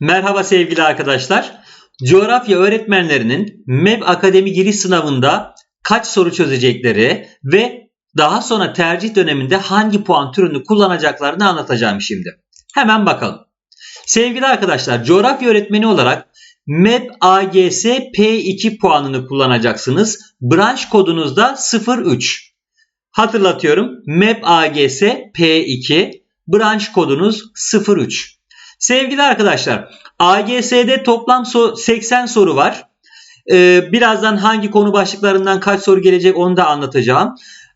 Merhaba sevgili arkadaşlar. Coğrafya öğretmenlerinin MEB Akademi giriş sınavında kaç soru çözecekleri ve daha sonra tercih döneminde hangi puan türünü kullanacaklarını anlatacağım şimdi. Hemen bakalım. Sevgili arkadaşlar, coğrafya öğretmeni olarak MEB AGS P2 puanını kullanacaksınız. Branş kodunuz da 03. Hatırlatıyorum. MEB AGS P2 branş kodunuz 03. Sevgili arkadaşlar AGS'de toplam 80 soru var. Ee, birazdan hangi konu başlıklarından kaç soru gelecek onu da anlatacağım.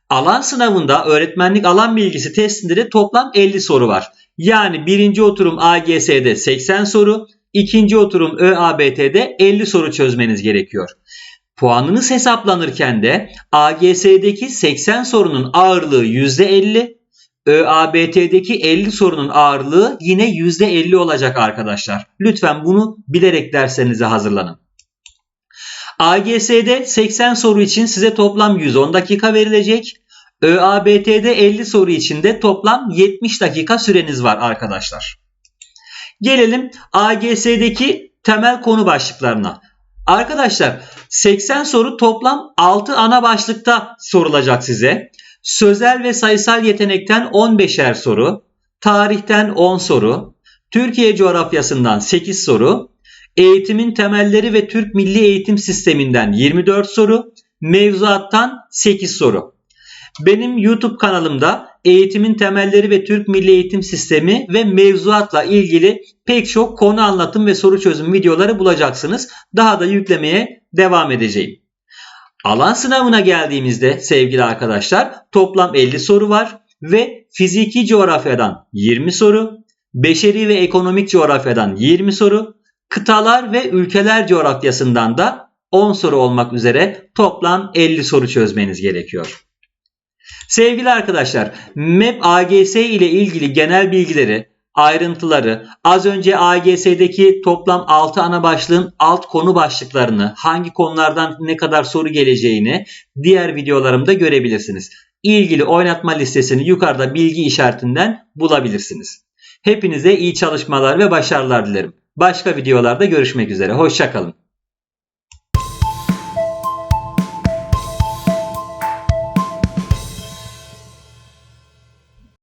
Alan sınavında öğretmenlik alan bilgisi testinde de toplam 50 soru var. Yani birinci oturum AGS'de 80 soru, ikinci oturum ÖABT'de 50 soru çözmeniz gerekiyor. Puanınız hesaplanırken de AGS'deki 80 sorunun ağırlığı %50, ÖABT'deki 50 sorunun ağırlığı yine %50 olacak arkadaşlar. Lütfen bunu bilerek derslerinize hazırlanın. AGS'de 80 soru için size toplam 110 dakika verilecek. ÖABT'de 50 soru için de toplam 70 dakika süreniz var arkadaşlar. Gelelim AGS'deki temel konu başlıklarına. Arkadaşlar 80 soru toplam 6 ana başlıkta sorulacak size. Sözel ve sayısal yetenekten 15'er soru, tarihten 10 soru, Türkiye coğrafyasından 8 soru, eğitimin temelleri ve Türk Milli Eğitim Sisteminden 24 soru, mevzuattan 8 soru. Benim YouTube kanalımda eğitimin temelleri ve Türk Milli Eğitim Sistemi ve mevzuatla ilgili pek çok konu anlatım ve soru çözüm videoları bulacaksınız. Daha da yüklemeye devam edeceğim. Alan sınavına geldiğimizde sevgili arkadaşlar toplam 50 soru var ve fiziki coğrafyadan 20 soru, beşeri ve ekonomik coğrafyadan 20 soru, kıtalar ve ülkeler coğrafyasından da 10 soru olmak üzere toplam 50 soru çözmeniz gerekiyor. Sevgili arkadaşlar, MEP AGS ile ilgili genel bilgileri ayrıntıları, az önce AGS'deki toplam 6 ana başlığın alt konu başlıklarını, hangi konulardan ne kadar soru geleceğini diğer videolarımda görebilirsiniz. İlgili oynatma listesini yukarıda bilgi işaretinden bulabilirsiniz. Hepinize iyi çalışmalar ve başarılar dilerim. Başka videolarda görüşmek üzere. Hoşçakalın.